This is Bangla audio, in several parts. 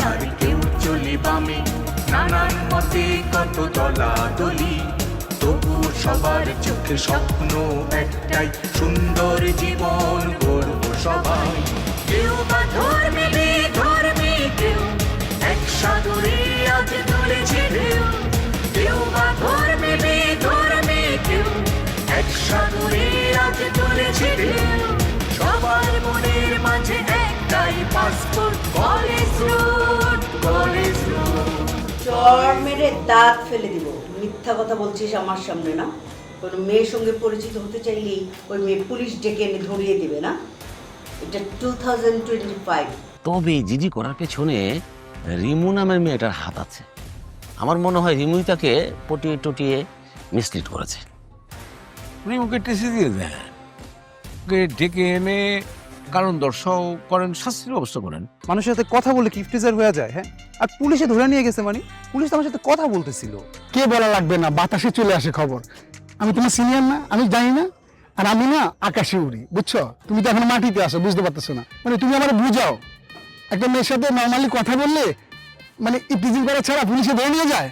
আর কেউ নানান মতে কত তবু সবার চোখে স্বপ্ন একটাই, সুন্দর জীবন গর্ব সবাই। কেউ বা ধর্মে ধর্মে কেউ, এক আজ কেউ বা ধর্মে ধর্মে কেউ, এক আজ সবার মনের মাঝে একটাই passport college road college road চর মেরে দাঁত ফেলে দিব। মিথ্যা কথা বলছিস আমার সামনে না? কোনো মেয়ের সঙ্গে পরিচিত হতে চাইলেই ওই মেয়ে পুলিশ ডেকে এনে ধরিয়ে দিবে না? এটা টু থাউজেন্ড টোয়েন্টি ফাইভ তবে জিজি করার পেছনে রিমু নামের মেয়েটার হাত আছে। আমার মনে হয় রিমুই তাকে পটিয়ে টটিয়ে মিসলিড করেছে। রিমুকে টেসে দিয়ে দেন। ডেকে এনে কারণ দর্শাও করেন শাস্তির ব্যবস্থা করেন। মানুষের সাথে কথা বলে কি ফ্রিজার হয়ে যায় হ্যাঁ? আর পুলিশে ধরে নিয়ে গেছে মানে? পুলিশ তো আমার সাথে কথা বলতেছিল। কে বলা লাগবে না? বাতাসে চলে আসে খবর। আমি তোমার সিনিয়র না আমি জানি না আর আমি না আকাশে উড়ি বুঝছ? তুমি তো এখন মাটিতে আসো বুঝতে পারতেছো না। মানে তুমি আমার বুঝাও। একটা মেয়ের সাথে নর্মালি কথা বললে মানে ইফটিজিং করা ছাড়া পুলিশে ধরে নিয়ে যায়?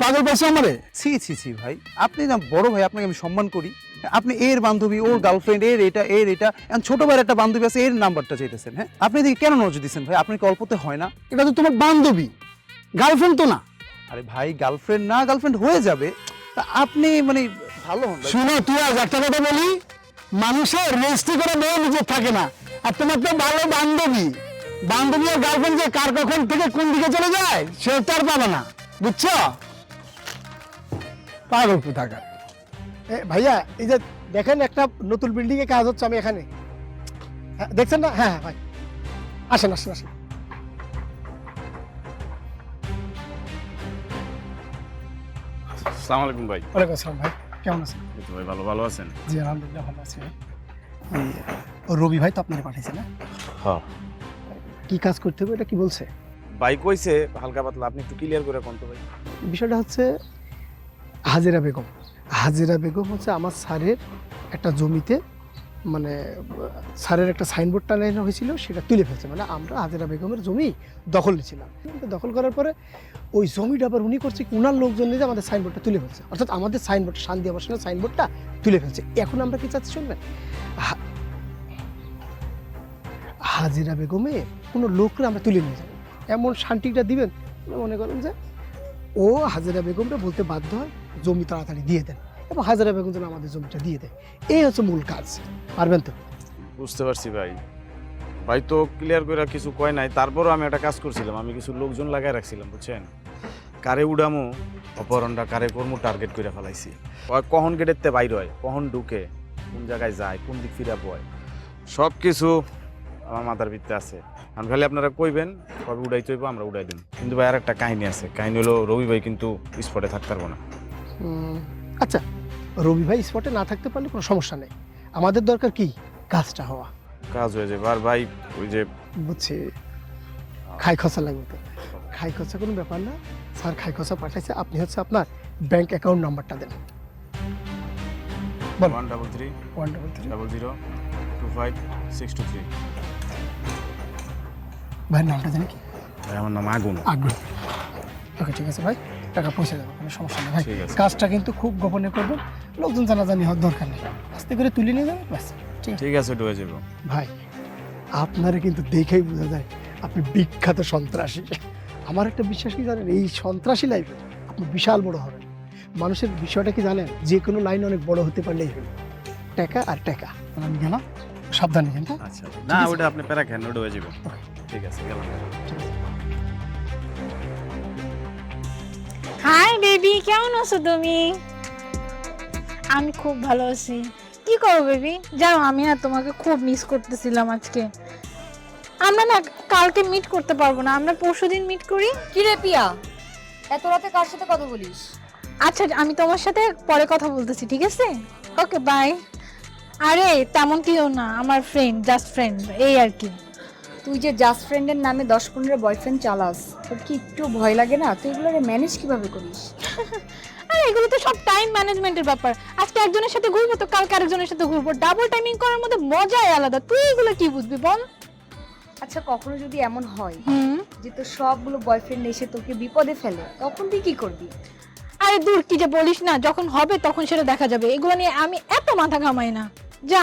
পাগল পাশে আমারে? ছি ছি ছি ভাই। আপনি না বড় ভাই আপনাকে আমি সম্মান করি। আপনি এর বান্ধবী ওর গার্লফ্রেন্ড এর এটা এর এটা এখন ছোট ভাইয়ের একটা বান্ধবী আছে এর নাম্বারটা চাইতেছেন হ্যাঁ? আপনি এদিকে কেন নজর দিচ্ছেন ভাই? আপনি কি অল্পতে হয় না? এটা তো তোমার বান্ধবী। গার্লফ্রেন্ড তো না। আরে ভাই গার্লফ্রেন্ড না গার্লফ্রেন্ড হয়ে যাবে। তা আপনি মানে ভালো হন শুনো তুই আজ একটা কথা বলি। মানুষের রেজিস্ট্রি করে মেয়ে নিজের থাকে না। আর তোমার তো ভালো বান্ধবী। বান্ধবী আর গার্লফ্রেন্ড যে কার কখন থেকে কোন দিকে চলে যায় সে তো আর পাবে না। বুঝছ? পাগল কোথাকার। ভাইয়া এই যে দেখেন একটা নতুন বিল্ডিং এ কাজ হচ্ছে আমি এখানে। হ্যাঁ, দেখছেন না? হ্যাঁ হ্যাঁ, ভাই। আসেন আসেন আসেন। আসসালামু আলাইকুম ভাই। ওয়ালাইকুম আসসালাম ভাই। কেমন আছেন? ভাই ভালো ভালো আছেন? জি আলহামদুলিল্লাহ ভালো আছি রবি ভাই তো আপনারা পাঠিয়েছে না? হ্যাঁ। কি কাজ করতে হবে এটা কি বলছে? ভাই কইছে হালকা পাতলা আপনি একটু ক্লিয়ার করে কোন তো ভাই। বিষয়টা হচ্ছে হাজিরা বেগম। হাজিরা বেগম হচ্ছে আমার স্যারের একটা জমিতে মানে স্যারের একটা সাইনবোর্ড টানানো হয়েছিল, সেটা তুলে ফেলছে। মানে আমরা হাজিরা বেগমের জমি দখল নিয়েছিলাম। দখল করার পরে ওই জমিটা আবার উনি করছে উনার লোকজন নিয়ে আমাদের সাইনবোর্ডটা তুলে ফেলছে। অর্থাৎ আমাদের সাইনবোর্ড, শান্তি আবাসনের সাইনবোর্ডটা তুলে ফেলছে। এখন আমরা কি চাচ্ছি শুনবেন? হাজিরা বেগমে কোনো লোকরা আমরা তুলে নিয়ে যাব। এমন শান্তিটা দিবেন, মনে করেন যে, ও হাজিরা বেগমটা বলতে বাধ্য হয়। জমি তাড়াতাড়ি দিয়ে দেন এবং হাজারা বেগম যেন আমাদের জমিটা দিয়ে দেয়। এই হচ্ছে মূল কাজ। পারবেন তো? বুঝতে পারছি ভাই। ভাই তো ক্লিয়ার করে কিছু কয় নাই, তারপরও আমি একটা কাজ করছিলাম, আমি কিছু লোকজন লাগাই রাখছিলাম, বুঝছেন? কারে উড়ামো, অপহরণটা কারে কর্ম টার্গেট করে ফেলাইছি। কখন গেটের তে বাইর হয়, কখন ঢুকে, কোন জায়গায় যায়, কোন দিক ফিরা বয় সব কিছু আমার মাথার ভিত্তে আছে। আমি খালি আপনারা কইবেন, কবে উড়াই হইব আমরা উড়াই দিন কিন্তু ভাই আর একটা কাহিনী আছে, কাহিনী হলো রবি ভাই কিন্তু স্পটে থাকতে পারব না। আচ্ছা রবি ভাই স্পটে না থাকতে পারলে কোনো সমস্যা নেই। আমাদের দরকার কি? কাজটা হওয়া। কাজ হয়ে যাবে। আর ভাই ওই যে বুঝছি। খাই খসা লাগবে তো। খাই খসা কোনো ব্যাপার না। স্যার খাই খসা পাঠাইছে। আপনি হচ্ছে আপনার ব্যাংক অ্যাকাউন্ট নাম্বারটা দেন। One double three one double three double zero two five six two three ভাইয়ের নামটা জানি কি? ভাই আমার নাম আগুন। আগ্রহ ওকে ঠিক আছে ভাই। টাকা পৌঁছে যাবে কোনো সমস্যা নেই ভাই। কাজটা কিন্তু খুব গোপনে করবেন লোকজন জানাজানি হওয়ার দরকার নেই। আস্তে করে তুলে নিয়ে যাবে ব্যাস ঠিক আছে? ডুয়ে যাব। ভাই আপনারে কিন্তু দেখেই বোঝা যায় আপনি বিখ্যাত সন্ত্রাসী। আমার একটা বিশ্বাস কি জানেন? এই সন্ত্রাসী লাইফে আপনি বিশাল বড় হবেন। মানুষের বিষয়টা কি জানেন? যে কোনো লাইন অনেক বড় হতে পারলেই হলো টাকা আর টাকা। আমি গেলাম সাবধানে কিন্তু আচ্ছা। না ওটা আপনি প্যারা খেন ওটা হয়ে যাব। ঠিক আছে গেলাম। বেবি কেমন আছো তুমি? আমি খুব ভালো আছি। কি করো বেবি? যাও আমি না তোমাকে খুব মিস করতেছিলাম আজকে। আমরা না কালকে মিট করতে পারব না আমরা পরশুদিন মিট করি। কি রে পিয়া? এত রাতে কার সাথে কথা বলিস? আচ্ছা আমি তোমার সাথে পরে কথা বলতেছি ঠিক আছে? ওকে বাই আরে তেমন কেউ না আমার ফ্রেন্ড জাস্ট ফ্রেন্ড এই আর কি। তুই যে জাস্ট ফ্রেন্ডের নামে দশ পনেরো বয়ফ্রেন্ড চালাস তোর কি একটু ভয় লাগে না? তুই এগুলো ম্যানেজ কীভাবে করিস? আর এগুলো তো সব টাইম ম্যানেজমেন্টের ব্যাপার। আজকে একজনের সাথে ঘুরবো তো কালকে আরেকজনের সাথে ঘুরবো। ডাবল টাইমিং করার মধ্যে মজাই আলাদা। তুই এগুলো কি বুঝবি বল? আচ্ছা কখনো যদি এমন হয় যে তোর সবগুলো বয়ফ্রেন্ড এসে তোকে বিপদে ফেলে তখন তুই কি করবি? আরে দূর কি যে বলিস না যখন হবে তখন সেটা দেখা যাবে। এগুলো নিয়ে আমি এত মাথা ঘামাই না। যা।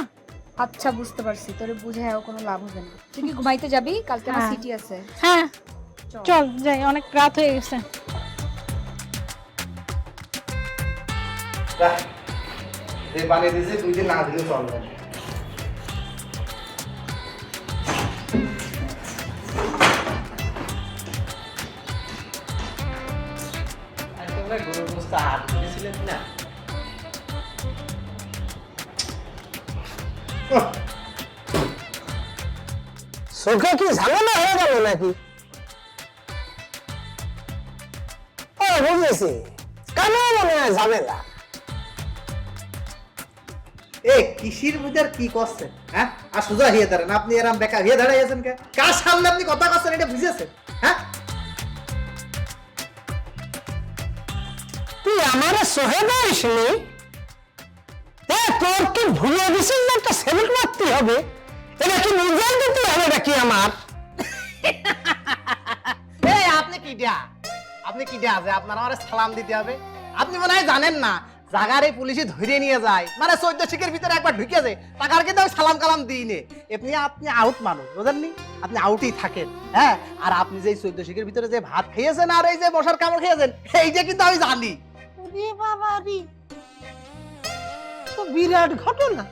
আচ্ছা বুঝতে পারছি। তোরে বুঝায়ও কোনো লাভ হবে না। তুই কি ঘুমাইতে যাবি? কালকে আমার হ্যাঁ। সিটি আছে। হ্যাঁ। চল। যাই অনেক রাত হয়ে গেছে। যে বানিয়ে দিয়েছে দুই দিন না দিলে চলবে। চোখে কি ঝামেলা হয়ে গেল নাকি? ও বুঝেছি। কেন মনে হয় ঝামেলা? এ কিসির বুঝার কি করছেন হ্যাঁ? আর সোজা হয়ে দাঁড়ান আপনি এরম বেকার হয়ে দাঁড়াইছেন কে? কার সামনে আপনি কথা করছেন এটা বুঝেছেন হ্যাঁ? তুই আমার সহে পারিস নি তোর কি ভুলে যে একটা সেলুট মারতে হবে। এটা কি নিজের দিতে হবে নাকি আমার? এই আপনি কি দিয়া আপনি কি দিয়া আছে আপনার আমার সালাম দিতে হবে? আপনি মনে হয় জানেন না জাগার এই পুলিশে ধরে নিয়ে যায়। মানে চোদ্দ শিখের ভিতরে একবার ঢুকে যায় টাকার কিন্তু আমি সালাম কালাম দিই নে। এমনি আপনি আউট মানুষ বুঝেননি? আপনি আউটই থাকেন হ্যাঁ? আর আপনি যে চোদ্দ শিখের ভিতরে যে ভাত খেয়েছেন আর এই যে বসার কামড় খেয়েছেন এইটা কিন্তু আমি জানি। বাবা বিরাট ঘটনা।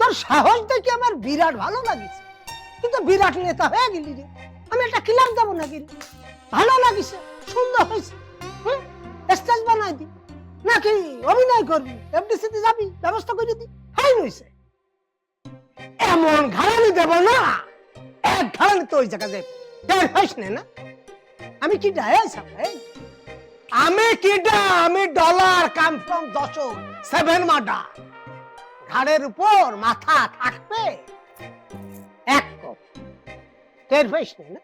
তোর সাহস দেখে আমার বিরাট ভালো লাগিছে? কিন্তু বিরাট নেতা হয়ে গেলি রে। আমি একটা ক্লাব যাব নাকি? ভালো লাগিছে, সুন্দর হয়েছে। স্টেজ বানাই দি। নাকি অভিনয় করবি? এফডিসিতে যাবি? ব্যবস্থা করে দি। হাই হয়েছে এমন দেব না। এক তো ওই নে আমি কি ডায়াই আমি আমি ডলার কাম ফ্রম দশক সেভেন মাডা। ঘাড়ের উপর মাথা থাকবে। এক কপ। টের পাইস নি?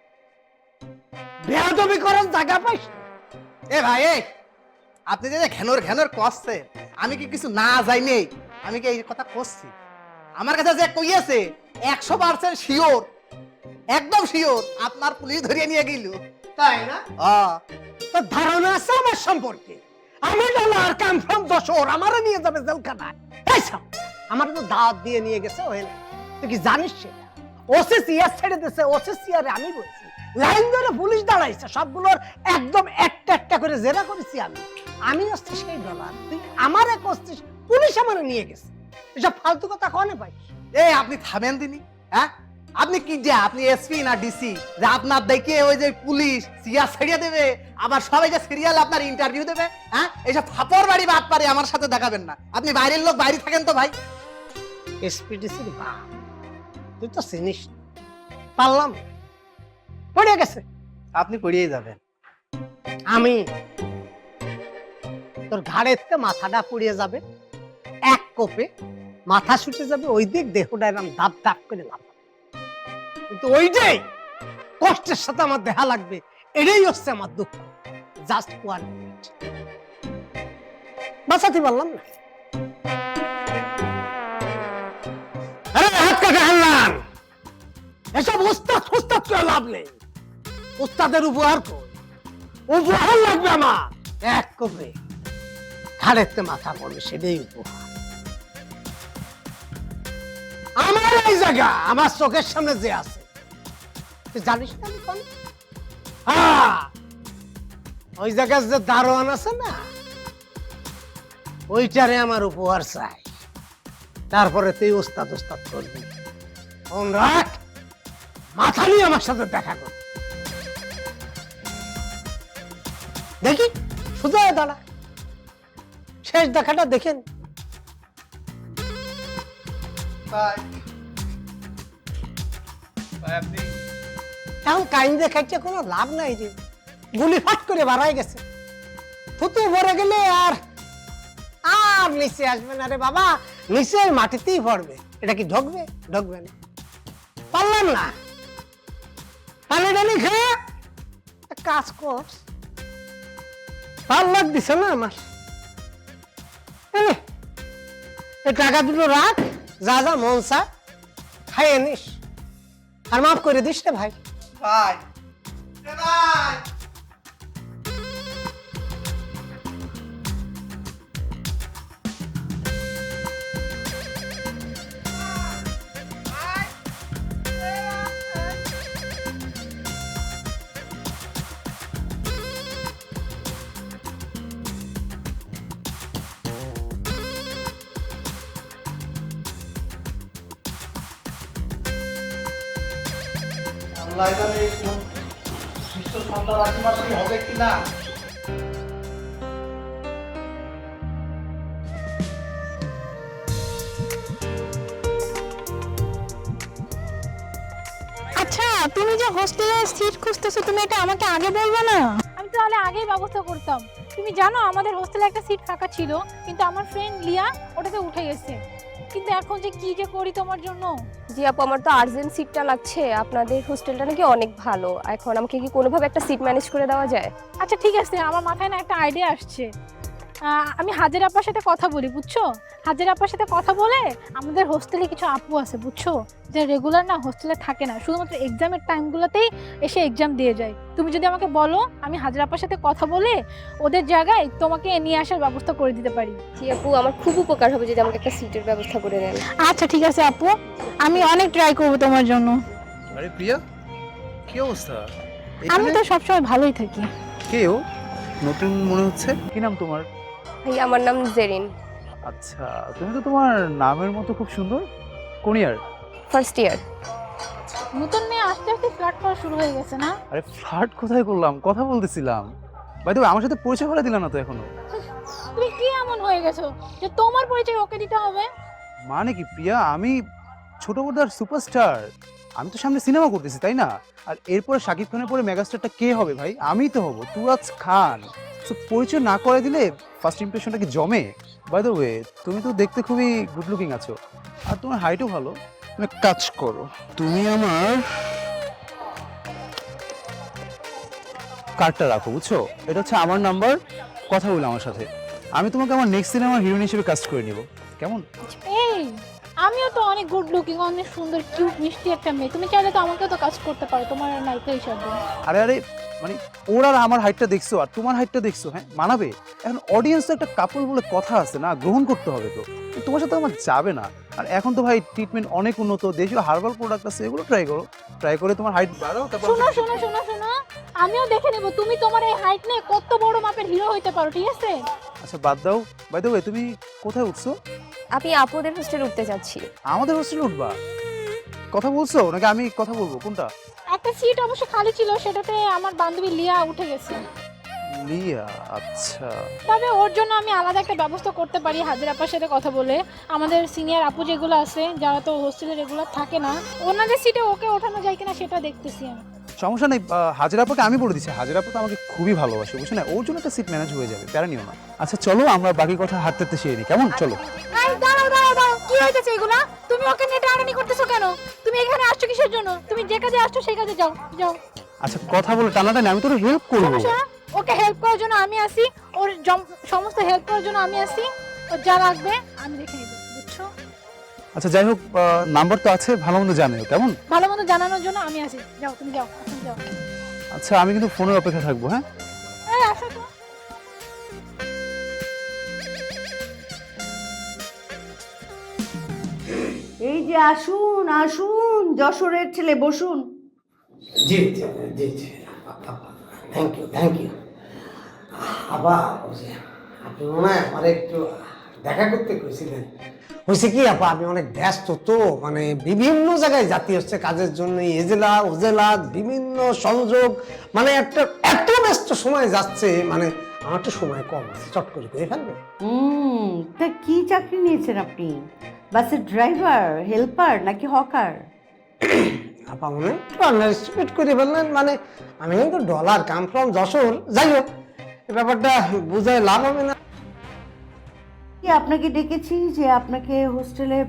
বেয়াদবি করার জায়গা পাইস এ ভাই এ আপনি যে ঘেনর ঘেনর করছে আমি কি কিছু না যাইনি আমি কি এই কথা করছি আমার কাছে যে কইয়াছে একশো পার্সেন্ট শিওর একদম শিওর আপনার পুলিশ ধরিয়ে নিয়ে গেল। তাই না? তোর ধারণা আছে আমার সম্পর্কে। আমি ডলার কাম ফ্রম দশর আমারও নিয়ে যাবে জেলখানায়। আমার তো দাওয়াত দিয়ে নিয়ে গেছে ওহেন তুই কি জানিস সেটা ওসিসি আর ছেড়ে দিছে ওসিসি আর আমি বলছি। লাইন ধরে পুলিশ দাঁড়াইছে, সবগুলোর একদম একটা একটা করে জেরা করেছি আমি। আমি আসছি সেই ডলার। তুই আমার এক আসছিস পুলিশ আমার নিয়ে গেছে। এসব ফালতু কথা কনে পাই এই আপনি থামেন দিনি হ্যাঁ? আপনি কি যে, আপনি এসপি না ডিসি যে আপনার দেখে ওই যে পুলিশ সিয়ার ছাড়িয়ে দেবে, আবার সবাই যে সিরিয়াল আপনার ইন্টারভিউ দেবে হ্যাঁ? এইসব ফাপড় বাড়ি বাদ পারে আমার সাথে দেখাবেন না। আপনি বাইরের লোক বাইরে থাকেন তো ভাই। এসপিডিসির তুই তো চিনিস। পারলাম। পড়ে গেছে। আপনি যাবেন। আমি তোর ঘাড়ের মাথাটা পুড়িয়ে যাবে এক কোপে মাথা ছুটে যাবে ওই দিক দেহটা এরকম দাপ দাপ করে লাফাবে। কিন্তু ওইটাই কষ্টের সাথে আমার দেখা লাগবে এটাই হচ্ছে আমার দুঃখ। জাস্ট ওয়ান মিনিট বাঁচাতে পারলাম না। কাটা হাল্লান এসব করে লাভ নেই। উস্তাদের উপহার উপহার লাগবে আমার। এক কোপে। ঘাড়েতে মাথা পড়বে সেটাই উপহার। আমার এই জায়গা আমার চোখের সামনে যে আছে। জানিস না হ্যাঁ, ওই জায়গার যে দারোয়ান আছে না ওইটারে আমার উপহার চাই। তারপরে তুই ওস্তাদ ওস্তাদ করবি। রাখ মাথা নিয়ে আমার সাথে দেখা কর। দেখি শুধু দাঁড়া। শেষ দেখাটা দেখেন এখন কাইন দেখাচ্ছে কোনো লাভ নাই রে গুলি ফাট করে বাড়াই গেছে। থুতু ভরে গেলে আর আর নিচে আসবে না রে বাবা। নিচে মাটিতেই পড়বে এটা কি ঢকবে? ঢকবে না। পারলাম না। পানি টানি খেয়ে কাজ কর। ভালো লাগ দিছে না আমার। এই এই টাকা দুটো রাখ যা যা মন চা খাইয়ে নিস। আর মাফ করে দিস রে ভাই। ভাই। ভাই। মাসি আচ্ছা তুমি যে হোস্টেলে সিট খুঁজতেছো তুমি এটা আমাকে আগে বলবে না? আমি তাহলে আগেই ব্যবস্থা করতাম। তুমি জানো আমাদের হোস্টেলে একটা সিট ফাঁকা ছিল কিন্তু আমার ফ্রেন্ড লিয়া ওটাতে উঠে গেছে। কিন্তু এখন যে কি যে করি তোমার জন্য? জি আপু আমার তো আর্জেন্ট সিটটা লাগছে। আপনাদের হোস্টেলটা নাকি অনেক ভালো। এখন আমাকে কি কোনোভাবে একটা সিট ম্যানেজ করে দেওয়া যায়? আচ্ছা ঠিক আছে। আমার মাথায় না একটা আইডিয়া আসছে। আমি হাজের আপার সাথে কথা বলি বুঝছ? হাজের আপার সাথে কথা বলে আমাদের হোস্টেলে কিছু আপু আছে বুঝছ? যে রেগুলার না হোস্টেলে থাকে না। শুধুমাত্র এক্সামের টাইমগুলোতেই এসে এক্সাম দিয়ে যায়। তুমি যদি আমাকে বলো আমি হাজের আপার সাথে কথা বলে ওদের জায়গায় তোমাকে নিয়ে আসার ব্যবস্থা করে দিতে পারি। জি আপু আমার খুব উপকার হবে যদি আমাকে একটা সিটের ব্যবস্থা করে দেন। আচ্ছা ঠিক আছে আপু। আমি অনেক ট্রাই করব তোমার জন্য। আরে প্রিয়া কি অবস্থা? আমি তো সবসময় ভালোই থাকি। কেউ নতুন মনে হচ্ছে? কি নাম তোমার? ভাই আমার নাম জেরিন। আচ্ছা তুমি তো তোমার নামের মতো খুব সুন্দর। কোন ইয়ার ফার্স্ট ইয়ার নতুন মেয়ে আস্তে আস্তে ফ্ল্যাট করা শুরু হয়ে গেছে না? আরে ফ্লার্ট কোথায় করলাম? কথা বলতেছিলাম। ভাই তুমি আমার সাথে পরিচয় করে দিলা না তো এখনও? তুমি কি এমন হয়ে গেছো? যে তোমার পরিচয় ওকে দিতে হবে? মানে কি প্রিয়া আমি ছোট বড়দার সুপারস্টার আমি তো সামনে সিনেমা করতেছি তাই না? আর এরপরে শাকিব খানের পরে মেগাস্টারটা কে হবে ভাই? আমি তো হব তুরাজ খান। সো পরিচয় না করে দিলে ফার্স্ট ইমপ্রেশনটা কি জমে? বাই দ্য ওয়ে তুমি তো দেখতে খুবই গুড লুকিং আছো। আর তোমার হাইটও ভালো। তুমি কাজ করো তুমি আমার কার্ডটা রাখো বুঝছ? এটা হচ্ছে আমার নাম্বার কথা বলো আমার সাথে। আমি তোমাকে আমার নেক্সট সিনেমার হিরোইন হিসেবে কাজ করে নিব। কেমন? এই আমিও তো অনেক গুড লুকিং অনেক সুন্দর কিউট মিষ্টি একটা মেয়ে। তুমি চাইলে তো আমাকেও তো কাজ করতে পারো তোমার নায়িকা হিসাবে। আরে আরে মানে ওর আর আমার হাইটটা দেখছ আর তোমার হাইটটা দেখছ হ্যাঁ? মানাবে? এখন অডিয়েন্স তো একটা কাপল বলে কথা আছে না গ্রহণ করতে হবে তো। তোমার সাথে আমার যাবে না। আর এখন তো ভাই ট্রিটমেন্ট অনেক উন্নত দেশীয় হার্বাল প্রোডাক্ট আছে এগুলো ট্রাই করো। ট্রাই করে তোমার হাইট বাড়াও তারপর শোনো শোনো শোনো শোনো আমিও দেখে নেব তুমি তোমার এই হাইট নিয়ে কত বড় মাপের হিরো হইতে পারো ঠিক আছে? আচ্ছা বাদ দাও। বাই দ্য ওয়ে তুমি কোথায় উঠছো? আমি আপুদের হোস্টেলে উঠতে যাচ্ছি। আমাদের হোস্টেলে উঠবা? কথা বলছো? নাকি আমি কথা বলব? কোনটা? একটা সিট অবশ্য খালি ছিল সেটাতে আমার বান্ধবী লিয়া উঠে গেছে। লিয়া আচ্ছা। তবে ওর জন্য আমি আলাদা একটা ব্যবস্থা করতে পারি হাজির আপার সাথে কথা বলে। আমাদের সিনিয়র আপু যেগুলো আছে যারা তো হোস্টেলে রেগুলার থাকে না ওনাদের সিটে ওকে ওঠানো যায় কিনা সেটা দেখতেছি আমি। সমস্যা নেই হাজিরাপাকে আমি বলে দিচ্ছি। হাজিরাপা তো আমাকে খুবই ভালোবাসে বুঝছ না ওর জন্য একটা সিট ম্যানেজ হয়ে যাবে প্যারা নিও না। আচ্ছা চলো আমরা বাকি কথা হাঁটতে হাঁটতে সেরে নিই। কেমন? চলো। দাঁড়াও দাঁড়াও দাঁড়াও। কি হয়েছে এগুলা? তুমি ওকে নেটে আড়ানি করতেছো কেন? তুমি এখানে আসছো কিসের জন্য? তুমি যে কাজে আসছো সেই কাজে যাও যাও। আচ্ছা কথা বলে টানাটানি আমি তোর হেল্প করব। ওকে হেল্প করার জন্য আমি আসি। ওর সমস্ত হেল্প করার জন্য আমি আসি। ওর যা লাগবে আমি দেখে নেব। আচ্ছা যাই হোক নাম্বার তো আছে ভালো মন্দ জানে কেমন? ভালো মতো জানানোর জন্য আমি আছি। যাও তুমি যাও এখন যাও। আচ্ছা আমি কিন্তু ফোনের অপেক্ষা থাকব হ্যাঁ? এই আসো তো। এই যে আসুন আসুন যশোরের ছেলে বসুন। জি জি জি জি। থ্যাংক ইউ থ্যাংক ইউ আবার আপনি মনে হয় আমার একটু দেখা করতে কইছিলেন। হয়েছে কি আপা? আমি অনেক ব্যস্ত তো মানে বিভিন্ন জায়গায় জাতি হচ্ছে কাজের জন্য এ জেলা ও জেলা বিভিন্ন সংযোগ মানে একটা এত ব্যস্ত সময় যাচ্ছে মানে আমার তো সময় কম আছে চট করে করে ফেলবে। হুম তা কি চাকরি নিয়েছেন আপনি? বাসের ড্রাইভার হেল্পার নাকি হকার? আপা মনে আন্ডারস্টিমেট করে ফেললেন মানে আমি কিন্তু ডলার কাম ফ্রম যশোর যাই হোক ব্যাপারটা বুঝায় লাভ হবে না। আপনাকে ডেকেছি যে আপনাকে হোস্টেলে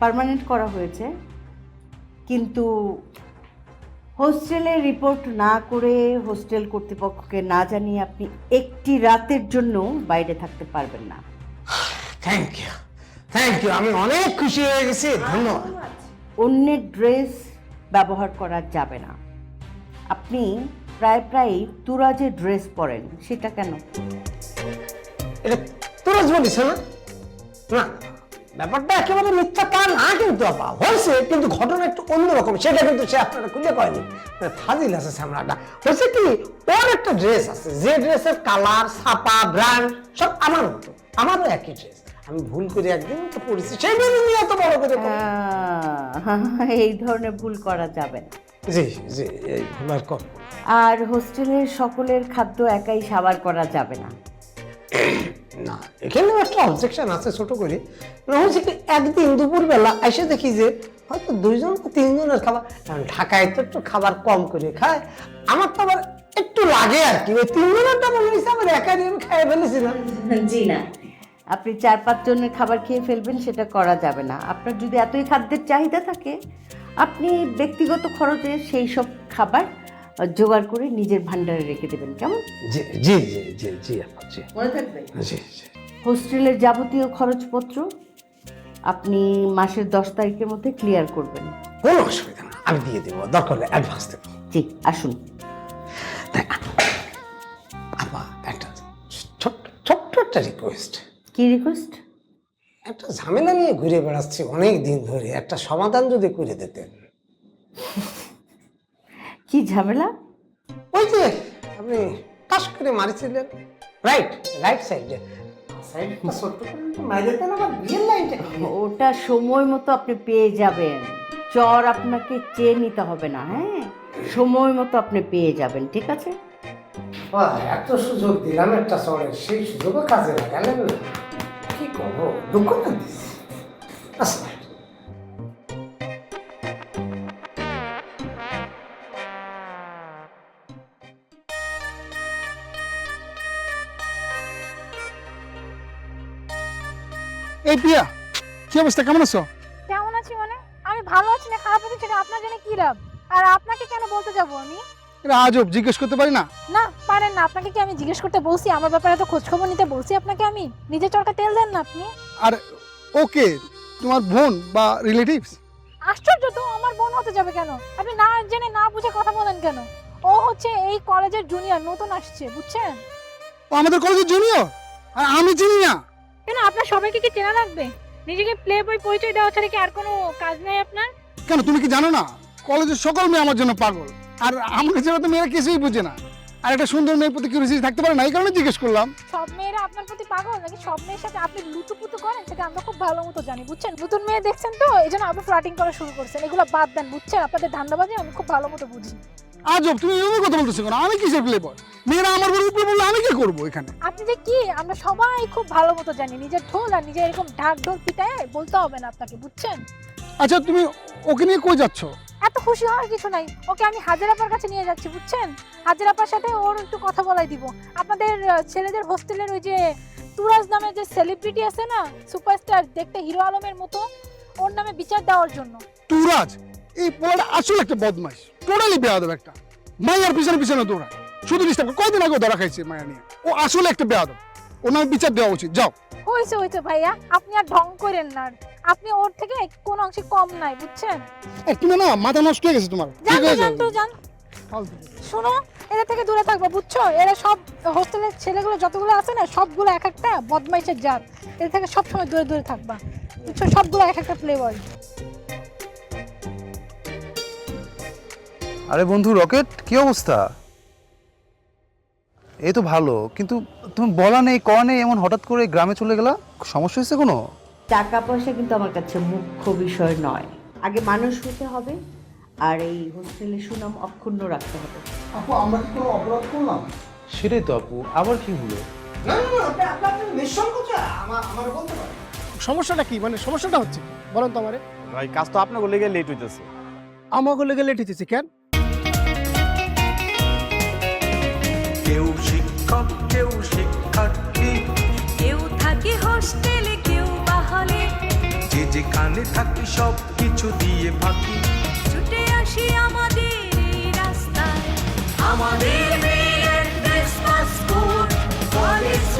পার্মানেন্ট করা হয়েছে? কিন্তু হোস্টেলে রিপোর্ট না করে হোস্টেল কর্তৃপক্ষকে না জানিয়ে আপনি একটি রাতের জন্য বাইরে থাকতে পারবেন না। থ্যাংক ইউ থ্যাংক ইউ আমি অনেক খুশি হয়ে গেছি। ধন্যবাদ। অন্যের ড্রেস ব্যবহার করা যাবে না। আপনি প্রায় প্রায় তুরাজের ড্রেস পরেন। সেটা কেন? এটা তোরা বলিস না? না ব্যাপারটা একেবারে মিথ্যা তা না কিন্তু আপা হয়েছে কিন্তু ঘটনা একটু অন্যরকম সেটা কিন্তু সে আপনারা খুলে কয়নি মানে ফাজিল আছে সামলাটা হয়েছে কি ওর একটা ড্রেস আছে যে ড্রেসের কালার ছাপা ব্র্যান্ড সব আমার মতো আমারও একই ড্রেস আমি ভুল করে একদিন তো পড়েছি সেই জন্য নিয়ে এত বড় করে এই ধরনের ভুল করা যাবে না। জি জি এই ভুল আর করব না। আর হোস্টেলের সকলের খাদ্য একাই সাবার করা যাবে না। না একটা অবজেকশন আছে ছোট করে। হচ্ছে কি একদিন দুপুরবেলা এসে দেখি যে হয়তো দুইজন তিনজনের খাবার ঢাকায় তো একটু খাবার কম করে খায়। আমার তো আবার একটু লাগে আর কি, ওই তিনজনেরটা মনে হয়েছে আমার একাই আমি খাই ফেলেছিলাম জি না। আপনি চার পাঁচ জনের খাবার খেয়ে ফেলবেন, সেটা করা যাবে না। আপনার যদি এতই খাদ্যের চাহিদা থাকে, আপনি ব্যক্তিগত খরচে সেই সব খাবার জোগাড় করে নিজের ভান্ডারে রেখে দেবেন কেমন? জি জি জি জি জি আপা জি। মনে থাকবে? জি জি। হোস্টেলের যাবতীয় খরচপত্র আপনি মাসের দশ তারিখের মধ্যে ক্লিয়ার করবেন। কোনো অসুবিধা না আমি দিয়ে দেবো দরকার হলে অ্যাডভান্স দেবো। জি আসুন। আপা একটা ছোট্ট ছোট্ট একটা রিকোয়েস্ট কি রিকোয়েস্ট একটা ঝামেলা নিয়ে ঘুরে বেড়াচ্ছি অনেক দিন ধরে একটা সমাধান যদি করে দিতেন। কি ঝামেলা? ওই যে আপনি টাস করে মারিছিলেন। রাইট রাইট সাইডে ওটা সময় মতো আপনি পেয়ে যাবেন। চর আপনাকে চেয়ে নিতে হবে না হ্যাঁ? সময় মতো আপনি পেয়ে যাবেন ঠিক আছে? এত সুযোগ দিলাম একটা শহরের সেই সুযোগও কাজে লাগালেন না। কি করব? দুঃখ আচ্ছা এই প্রিয়া কি অবস্থা? কেমন আছো? কেমন আছি মানে? আমি ভালো আছি না খারাপ আছি সেটা আপনার জন্য কি লাভ? আর আপনাকে কেন বলতে যাব আমি? এটা আজব জিজ্ঞেস করতে পারি না? না পারেন না আপনাকে কি আমি জিজ্ঞেস করতে বলছি? আমার ব্যাপারে তো খোঁজ খবর নিতে বলছি আপনাকে আমি? নিজে চরকা তেল দেন না আপনি? আর ওকে তোমার বোন বা রিলেটিভস আশ্চর্য তো আমার বোন হতে যাবে কেন? আপনি না জেনে না বুঝে কথা বলেন কেন? ও হচ্ছে এই কলেজের জুনিয়র নতুন আসছে বুঝছেন? ও আমাদের কলেজের জুনিয়র আর আমি চিনি না। কেন আপনার সবাইকে কি চেনা লাগবে? নিজেকে প্লে বই পরিচয় দেওয়া ছাড়া কি আর কোনো কাজ নাই আপনার? কেন, তুমি কি জানো না? কলেজের সকল মেয়ে আমার জন্য পাগল। আর আমাকে ছাড়া তো মেয়েরা কিছুই বুঝে না। আর একটা সুন্দর মেয়ের প্রতি কিউরিয়াসিটি থাকতে পারে না এই কারণে জিজ্ঞেস করলাম। সব মেয়েরা আপনার প্রতি পাগল নাকি? সব মেয়ের সাথে আপনি লুতুপুতু করেন? সেটা আমরা খুব ভালো মতো জানি বুঝছেন? নতুন মেয়ে দেখছেন তো এই জন্য আপনি ফ্লাটিং করা শুরু করছেন। এগুলো বাদ দেন বুঝছেন? আপনাদের ধান্দাবাজি আমি খুব ভালো মতো বুঝি। আজব তুমি এভাবে কথা বলতেছো কেন? আমি কিসের প্লে বয় মেয়েরা আমার বড় উপরে বললে আমি কি করব এখানে? আপনি যে কি আমরা সবাই খুব ভালো মতো জানি। নিজের ঢোল আর নিজের এরকম ঢাক ঢোল পিটায় বলতে হবে না আপনাকে বুঝছেন? আচ্ছা তুমি ওকে নিয়ে কই যাচ্ছ? এত খুশি হওয়ার কিছু নাই। ওকে আমি হাজারাপার কাছে নিয়ে যাচ্ছি বুঝছেন? হাজারাপার সাথে ওর একটু কথা বলাই দিব। আপনাদের ছেলেদের হোস্টেলের ওই যে তুরাজ নামে যে সেলিব্রিটি আছে না সুপারস্টার দেখতে হিরো আলমের মতো ওর নামে বিচার দেওয়ার জন্য। তুরাজ এই পোলাটা আসলে একটা বদমাইশ। টোটালি বেয়াদব একটা। মায়ের পিছনে পিছনে দৌড়ায়। শুধু ডিস্টার্ব কয়দিন আগে ধরা খাইছে মায়া নিয়ে। ও আসলে একটা বেয়াদব। ওর নামে বিচার দেওয়া উচিত। যাও। হয়েছে হয়েছে ভাইয়া। আপনি আর ঢং করেন না আপনি ওর থেকে কোন অংশে কম নাই বুঝছেন? এই, তুমি না মাথা নষ্ট হয়ে গেছে তোমার। ঠিক হয়ে তো শোনো এদের থেকে দূরে থাকবে বুঝছ? এরা সব হোস্টেলের ছেলেগুলো যতগুলো আছে না সবগুলো এক একটা বদমাইশের জাত। এদের থেকে সব সময় দূরে দূরে থাকবা। বুঝছ? সবগুলো এক একটা প্লে বয় আরে বন্ধু রকেট কি অবস্থা? এই তো ভালো কিন্তু তুমি বলা নেই কওয়া নেই এমন হঠাৎ করে গ্রামে চলে গেলা? সমস্যা হয়েছে কোনো? টাকা পয়সা কিন্তু আমার কাছে মুখ্য বিষয় নয়। আগে মানুষ হতে হবে আর এই হোস্টেলের সুনাম অক্ষুণ্ণ রাখতে হবে। আপু আমরা কি কোনো অপরাধ করলাম? সেটাই তো আপু আবার কি হলো? না না না আপনি আপনি আপনি নিঃসংকোচে আমার আমার বলতে পারেন। সমস্যাটা কি? মানে সমস্যাটা হচ্ছে কি? বলেন তো আমারে। ভাই কাজ তো আপনার লেগে লেট হইতেছে। আমাকে লেগে লেট হইতেছে কেন? কেউ শিক্ষক কেউ শিক্ষার্থী। কেউ থাকে হোস্টেলে মহলে যে যেখানে থাকি সব কিছু দিয়ে ফাঁকি। ছুটে আসি আমাদের এই রাস্তায়। আমাদের মেয়ের ক্রিসমাস কোড কলেজ